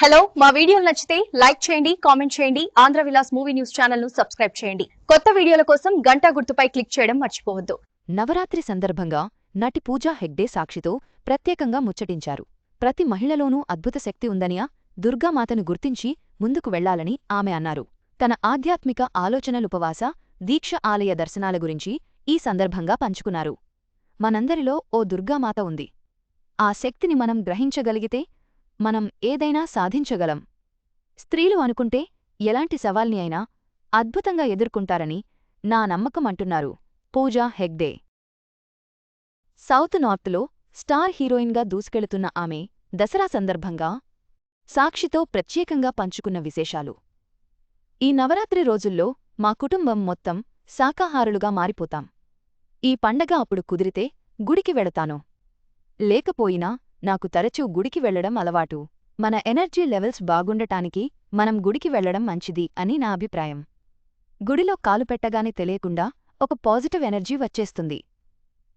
Hello మా వీడియోలు నచ్చితే లైక్ చేయండి కామెంట్ చేయండి ఆంధ్ర విలాస్ మూవీ న్యూస్ ఛానల్ను సబ్స్క్రైబ్ చేయండి. కొత్త వీడియోల కోసం గంటా గుర్తుపై క్లిక్ చేయడం మర్చిపోవద్దు. నవరాత్రి సందర్భంగా నటి పూజా హెగ్డే సాక్షితో ప్రత్యేకంగా ముచ్చటించారు. ప్రతి మహిళలోనూ అద్భుత శక్తి ఉందనియా దుర్గామాతను గుర్తించి ముందుకు వెళ్ళాలని ఆమె అన్నారు. తన ఆధ్యాత్మిక ఆలోచనలుపవాస దీక్ష ఆలయ దర్శనాల గురించి ఈ సందర్భంగా పంచుకున్నారు. మనందరిలో ఓ దుర్గామాత ఉంది. ఆ శక్తిని మనం గ్రహించగలిగితే మనం ఏదైనా సాధించగలం. స్త్రీలు అనుకుంటే ఎలాంటి సవాల్ని అయినా అద్భుతంగా ఎదుర్కొంటారని నా నమ్మకం అంటున్నారు పూజా హెగ్డే. సౌత్ నార్త్లో స్టార్ హీరోయిన్గా దూసుకెళుతున్న ఆమె దసరా సందర్భంగా సాక్షితో ప్రత్యేకంగా పంచుకున్న విశేషాలు. ఈ నవరాత్రి రోజుల్లో మా కుటుంబం మొత్తం శాకాహారులుగా మారిపోతాం. ఈ పండగ అప్పుడు కుదిరితే గుడికి వెళతాను. లేకపోయినా నాకు తరచూ గుడికి వెళ్ళడం అలవాటు. మన ఎనర్జీ లెవెల్స్ బాగుండటానికి మనం గుడికి వెళ్ళడం మంచిది అని నా అభిప్రాయం. గుడిలో కాలు పెట్టగానే తెలియకుండా ఒక పాజిటివ్ ఎనర్జీ వచ్చేస్తుంది.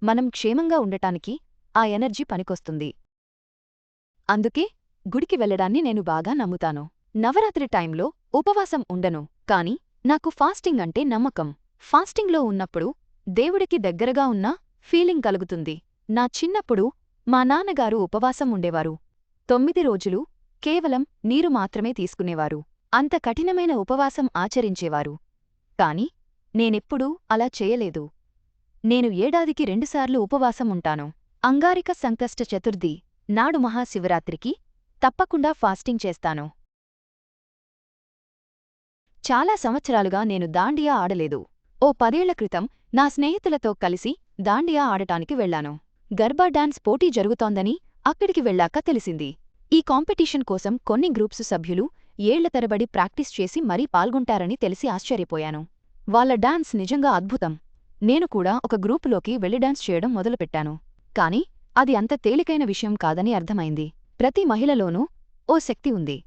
మనం క్షేమంగా ఉండటానికి ఆ ఎనర్జీ పనికొస్తుంది. అందుకే గుడికి వెళ్ళడాన్ని నేను బాగా నమ్ముతాను. నవరాత్రి టైంలో ఉపవాసం ఉండను కాని నాకు ఫాస్టింగ్ అంటే నమ్మకం. ఫాస్టింగ్లో ఉన్నప్పుడు దేవుడికి దగ్గరగా ఉన్న ఫీలింగ్ కలుగుతుంది. నా చిన్నప్పుడు మా నాన్నగారు ఉపవాసం ఉండేవారు. తొమ్మిది రోజులు కేవలం నీరు మాత్రమే తీసుకునేవారు. అంత కఠినమైన ఉపవాసం ఆచరించేవారు. కాని నేనెప్పుడూ అలా చేయలేదు. నేను ఏడాదికి రెండుసార్లు ఉపవాసం ఉంటాను. అంగారిక సంకష్ట చతుర్థి నాడు మహాశివరాత్రికి తప్పకుండా ఫాస్టింగ్ చేస్తాను. చాలా సంవత్సరాలుగా నేను దాండియా ఆడలేదు. ఓ పదేళ్ళ క్రితం నా స్నేహితులతో కలిసి దాండియా ఆడటానికి వెళ్ళాను గర్బా డాన్స్ పోటీ జరుగుతోందని అక్కడికి వెళ్ళాక తెలిసింది. ఈ కాంపిటీషన్ కోసం కొన్ని గ్రూప్సు సభ్యులు ఏళ్ళ తరబడి ప్రాక్టీస్ చేసి మరీ పాల్గొంటారని తెలిసి ఆశ్చర్యపోయాను. వాళ్ళ డాన్స్ నిజంగా అద్భుతం. నేను కూడా ఒక గ్రూపులోకి వెళ్ళి డాన్స్ చేయడం మొదలుపెట్టాను. కాని అది అంత తేలికైన విషయం కాదని అర్థమైంది. ప్రతి మహిళలోనూ ఓ శక్తి ఉంది.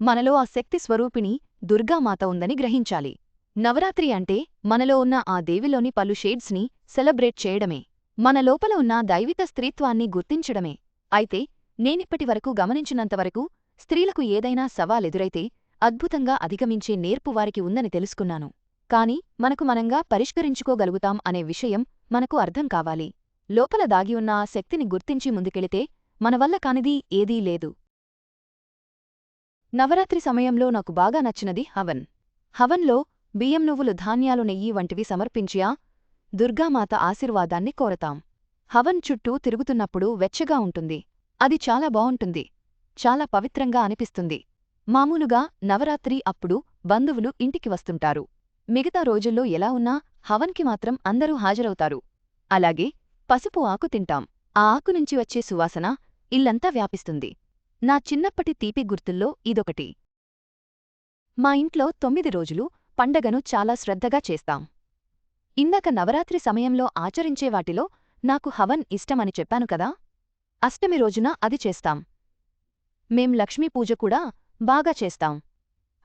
మనలో ఆ శక్తి స్వరూపిణి దుర్గామాత ఉందని గ్రహించాలి. నవరాత్రి అంటే మనలో ఉన్న ఆ దేవిలోని పలు షేడ్స్ని సెలబ్రేట్ చేయడమే. మన లోపల ఉన్న దైవిక స్త్రీత్వాన్ని గుర్తించడమే. అయితే నేనిప్పటివరకు గమనించినంతవరకు స్త్రీలకు ఏదైనా సవాలెదురైతే అద్భుతంగా అధిగమించే నేర్పు వారికి ఉందని తెలుసుకున్నాను. కాని మనకు మనంగా పరిష్కరించుకోగలుగుతాం అనే విషయం మనకు అర్థం కావాలి. లోపల దాగి ఉన్న ఆ శక్తిని గుర్తించి ముందుకెళితే మన వల్ల కానిది ఏదీ లేదు. నవరాత్రి సమయంలో నాకు బాగా నచ్చినది హవన్. హవన్లో బియ్యం నువ్వులు ధాన్యాలు నెయ్యి వంటివి సమర్పించియా దుర్గామాత ఆశీర్వాదాన్ని కోరతాం. హవన్ చుట్టూ తిరుగుతున్నప్పుడు వెచ్చగా ఉంటుంది. అది చాలా బావుంటుంది. చాలా పవిత్రంగా అనిపిస్తుంది. మామూలుగా నవరాత్రి అప్పుడు బంధువులు ఇంటికి వస్తుంటారు. మిగతా రోజుల్లో ఎలా ఉన్నా హవన్కి మాత్రం అందరూ హాజరవుతారు. అలాగే పసుపు ఆకు తింటాం. ఆ ఆకు నుంచి వచ్చే సువాసన ఇల్లంతా వ్యాపిస్తుంది. నా చిన్నప్పటి తీపి గుర్తుల్లో ఇదొకటి. మా ఇంట్లో తొమ్మిది రోజులు పండగను చాలా శ్రద్ధగా చేస్తాం. ఇందాక నవరాత్రి సమయంలో ఆచరించే వాటిలో నాకు హవన్ ఇష్టమని చెప్పాను కదా? అష్టమి రోజున అది చేస్తాం. మేం లక్ష్మీ పూజ కూడా బాగా చేస్తాం.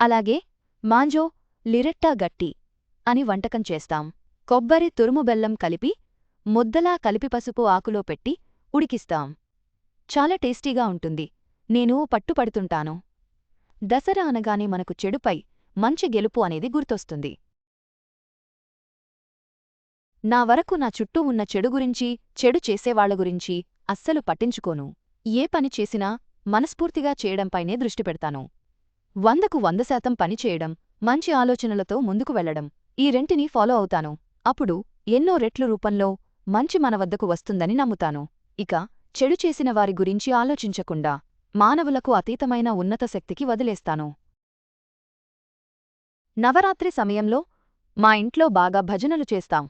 అలాగే మాంజో లిరెట్టా గట్టి అని వంటకం చేస్తాం. కొబ్బరి తురుము బెల్లం కలిపి ముద్దలా కలిపి పసుపు ఆకులో పెట్టి ఉడికిస్తాం. చాలా టేస్టీగా ఉంటుంది. నేను పట్టుపడుతుంటాను. దసరా అనగానే మనకు చెడుపై మంచి గెలుపు అనేది గుర్తొస్తుంది. నా వరకు నా చుట్టూ ఉన్న చెడు గురించి చెడు చేసేవాళ్ళ గురించి అస్సలు పట్టించుకోను. ఏ పని చేసినా మనస్ఫూర్తిగా చేయడంపైనే దృష్టి పెడతాను. వందకు వంద శాతం పనిచేయడం మంచి ఆలోచనలతో ముందుకు వెళ్ళడం ఈ రెంటిని ఫాలో అవుతాను. అప్పుడు ఎన్నో రెట్లు రూపంలో మంచి మన వద్దకు వస్తుందని నమ్ముతాను. ఇక చెడు చేసిన వారి గురించి ఆలోచించకుండా మానవులకు అతీతమైన ఉన్నత శక్తికి వదిలేస్తాను. నవరాత్రి సమయంలో మా ఇంట్లో బాగా భజనలు చేస్తాం.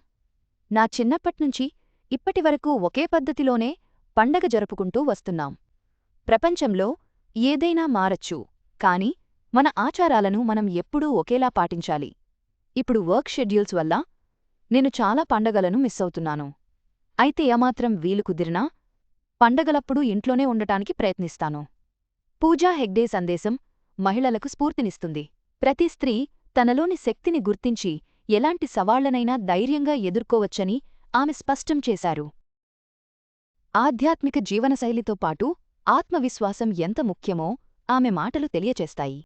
నా చిన్నప్పట్నుంచి ఇప్పటివరకు ఒకే పద్ధతిలోనే పండగ జరుపుకుంటూ వస్తున్నాం. ప్రపంచంలో ఏదైనా మారచ్చు కాని మన ఆచారాలను మనం ఎప్పుడూ ఒకేలా పాటించాలి. ఇప్పుడు వర్క్ షెడ్యూల్స్ వల్ల నేను చాలా పండగలను మిస్ అవుతున్నాను. అయితే ఏమాత్రం వీలు కుదిరినా పండగలప్పుడు ఇంట్లోనే ఉండటానికి ప్రయత్నిస్తాను. పూజా హెగ్డే సందేశం మహిళలకు స్ఫూర్తినిస్తుంది. ప్రతి స్త్రీ తనలోని శక్తిని గుర్తించి ఎలాంటి సవాళ్ళనైనా ధైర్యంగా ఎదుర్కోవచ్చని ఆమె స్పష్టం చేశారు. ఆధ్యాత్మిక జీవనశైలితో పాటు ఆత్మవిశ్వాసం ఎంత ముఖ్యమో ఆమె మాటలు తెలియచేస్తాయి.